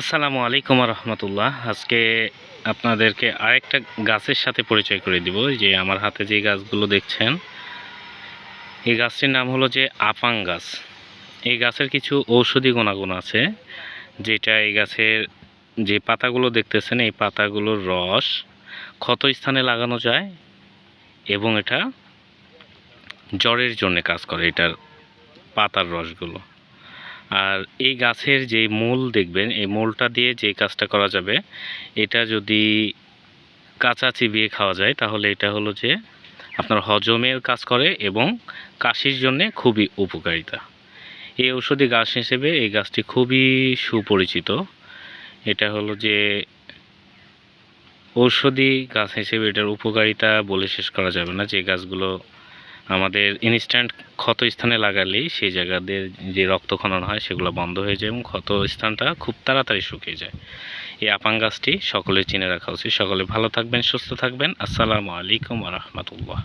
আসসালামু আলাইকুম রহমতুল্লাহ আজকে আপনাদেরকে আরেকটা গাছের সাথে পরিচয় করে দিব যে আমার হাতে যে গাছগুলো দেখছেন, এই গাছটির নাম হলো যে আপাং গাছ। এই গাছের কিছু ঔষধি গুণাগুণ আছে, যেটা এই গাছের যে পাতাগুলো দেখতেছেন, এই পাতাগুলোর রস ক্ষত স্থানে লাগানো যায় এবং এটা জ্বরের জন্য কাজ করে, এটার পাতার রসগুলো। আর এই গাছের যে মূল দেখবেন, এই মূলটা দিয়ে যে কাজটা করা যাবে, এটা যদি কাঁচা চিবিয়ে খাওয়া যায়, তাহলে এটা হলো যে আপনার হজমের কাজ করে এবং কাশির জন্য খুবই উপকারিতা। এই ঔষধি গাছ হিসেবে এই গাছটি খুবই সুপরিচিত। এটা হলো যে ঔষধি গাছ হিসেবে এটার উপকারিতা বলে শেষ করা যাবে না, যে গাছগুলো আমাদের ইনস্ট্যান্ট ক্ষত স্থানে লাগালেই সেই জায়গাদের যে রক্তক্ষরণ হয় সেগুলো বন্ধ হয়ে যায় এবং ক্ষত স্থানটা খুব তাড়াতাড়ি শুকিয়ে যায়। এই আপাং গাছটি সকলে চিনে রাখা উচিত। সকলে ভালো থাকবেন, সুস্থ থাকবেন। আসসালামু আলাইকুম রহমতুল্লাহ।